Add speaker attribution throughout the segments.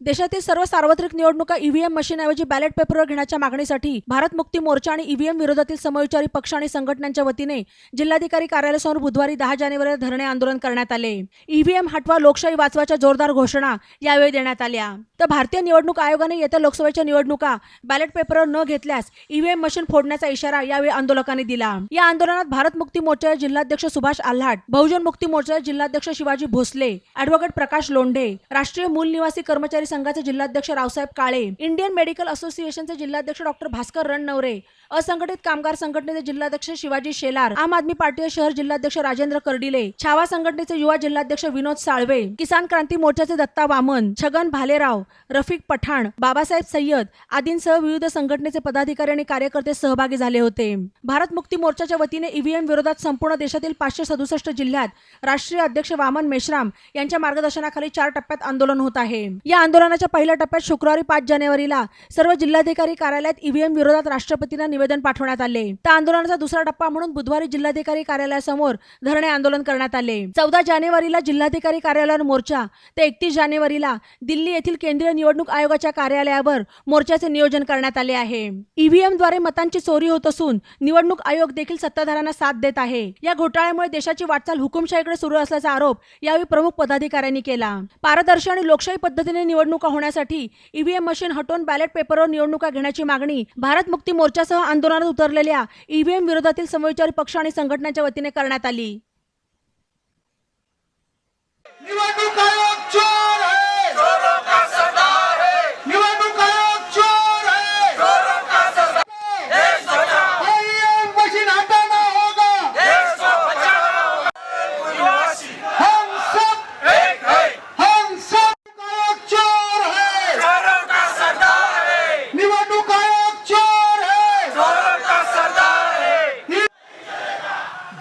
Speaker 1: देशातील सर्व सार्वत्रिक निवडणुका ईव्हीएम मशीनऐवजी बॅलेट पेपरवर घेण्याच्या मागणीसाठी भारत मुक्ती मोर्चा आणि ईव्हीएम विरोधातील समविचारी पक्ष आणि संघटनांच्या वतीने जिल्हाधिकारी कार्यालयासमोर बुधवारी दहा जानेवारी धरणे आंदोलन करण्यात आले. ईव्हीएम हटवा लोकशाही वाचवाच्या जोरदार घोषणा यावेळी देण्यात आल्या. तर भारतीय निवडणूक आयोगाने येत्या लोकसभेच्या निवडणुका बॅलेट पेपरवर न घेतल्यास ईव्हीएम मशीन फोडण्याचा इशारा यावेळी आंदोलकांनी दिला. या आंदोलनात भारत मुक्ती मोर्चाचे जिल्हाध्यक्ष सुभाष आल्हाट बहुजन मुक्ती मोर्चाचे जिल्हाध्यक्ष शिवाजी भोसले अॅडव्होकेट प्रकाश लोंढे राष्ट्रीय मूल निवासी कर्मचारी संघाचे जिल्हाध्यक्ष रावसाहेब काळे इंडियन मेडिकल असोसिएशनचे जिल्हाध्यक्ष डॉक्टर भास्कर रणनवरे असंघटित कामगार संघटनेचे जिल्हाध्यक्ष शिवाजी शेलार आम आदमी पार्टीचे शहर जिल्हाध्यक्ष राजेंद्र कर्डिले छावा संघटनेचे युवा जिल्हाध्यक्ष विनोद साळवे किसान क्रांती मोर्चाचे दत्ता वामन छगन भालेराव रफिक पठाण बाबासाहेब सय्यद आदींसह विविध संघटनेचे पदाधिकारी आणि कार्यकर्ते सहभागी झाले होते. भारत मुक्ती मोर्चाच्या वतीने ईव्हीएम विरोधात संपूर्ण देशातील पाचशे सदुसष्ट जिल्ह्यात राष्ट्रीय अध्यक्ष वामन मेश्राम यांच्या मार्गदर्शनाखाली चार टप्प्यात आंदोलन होत आहे. या आंदोलन आंदोलनाच्या पहिल्या टप्प्यात शुक्रवारी पाच जानेवारीला सर्व जिल्हाधिकारी कार्यालयात ईव्हीएम विरोधात राष्ट्रपतींना निवेदन पाठवण्यात आले. तर आंदोलनाचा दुसरा टप्पा म्हणून बुधवारी जिल्हाधिकारी कार्यालयासमोर धरणे आंदोलन करण्यात आले. चौदा जानेवारीला जिल्हाधिकारी कार्यालयावर मोर्चा ते एकतीस जानेवारीला दिल्ली येथील केंद्रीय निवडणूक आयोगाच्या कार्यालयावर मोर्चाचे नियोजन करण्यात आले आहे. ईव्हीएमद्वारे मतांची चोरी होत असून निवडणूक आयोग देखील सत्ताधाऱ्यांना साथ देत आहे. या घोटाळ्यामुळे देशाची वाटचाल हुकुमशाहीकडे सुरू असल्याचा आरोप यावेळी प्रमुख पदाधिकाऱ्यांनी केला. पारदर्शी आणि लोकशाही पद्धतीने निवडणूक होण्यासाठी ईव्हीएम मशीन हटवून बॅलेट पेपरवर निवडणुका घेण्याची मागणी भारत मुक्ती मोर्चासह आंदोलनात उतरलेल्या ईव्हीएम विरोधातील समविचारी पक्ष आणि संघटनांच्या वतीने करण्यात आली.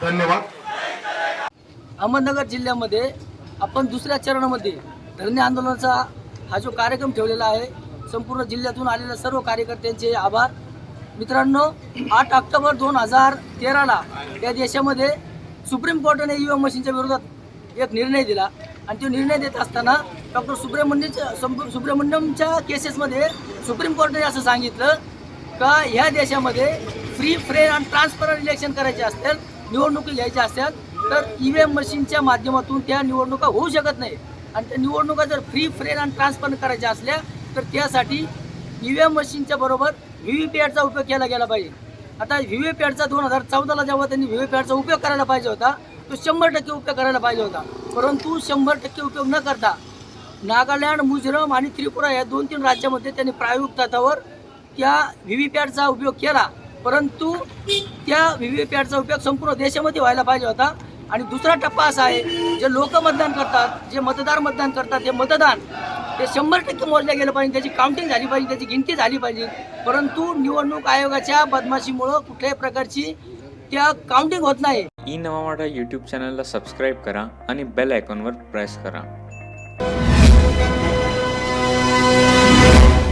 Speaker 2: धन्यवाद.
Speaker 3: अहमदनगर जिल्ह्यामध्ये आपण दुसऱ्या चरणामध्ये धरणे आंदोलनाचा हा जो कार्यक्रम ठेवलेला आहे संपूर्ण जिल्ह्यातून आलेल्या सर्व कार्यकर्त्यांचे आभार. मित्रांनो आठ ऑक्टोबर दोन हजार तेराला या देशामध्ये सुप्रीम कोर्टाने ई एम मशीनच्या विरोधात एक निर्णय दिला. आणि तो निर्णय देत असताना डॉक्टर सुब्रमण्यच्या सुब्रमण्यमच्या केसेसमध्ये सुप्रीम कोर्टाने असं सांगितलं का ह्या देशामध्ये फ्री फ्रेअर आणि ट्रान्सपरंट इलेक्शन करायचे असतील निवडणुकी घ्यायच्या असतात तर ई व्ही एम मशीनच्या माध्यमातून त्या निवडणुका होऊ शकत नाही. आणि त्या निवडणुका जर फ्री फ्रेन आणि ट्रान्सपरंट करायच्या असल्या तर त्यासाठी ई व्ही एम मशीनच्या बरोबर व्ही व्ही पॅटचा उपयोग केला गेला पाहिजे. आता व्ही व्ही पॅटचा दोन हजार चौदाला जेव्हा त्यांनी व्ही व्ही पॅटचा उपयोग करायला पाहिजे होता तो शंभर टक्के उपयोग करायला पाहिजे होता. परंतु शंभर टक्के उपयोग न करता नागालँड मिझोरम आणि त्रिपुरा या दोन तीन राज्यामध्ये त्यांनी प्रायोगिक तत्वावर त्या व्ही व्ही पॅटचा उपयोग केला. परंतु त्या व्ही व्ही पॅटचा उपयोग संपूर्ण देशामध्ये व्हायला पाहिजे होता. आणि दुसरा टप्पा असा आहे जे लोक मतदान करतात जे मतदार मतदान करतात ते मतदान ते शंभर टक्के मोजले गेलं पाहिजे त्याची काउंटिंग झाली पाहिजे त्याची गिनती झाली पाहिजे. परंतु निवडणूक आयोगाच्या बदमाशीमुळं कुठल्याही प्रकारची त्या काउंटिंग होत नाही.
Speaker 4: ई नवा यूट्यूब चॅनलला सबस्क्राईब करा आणि बेल आयकॉनवर प्रेस करा.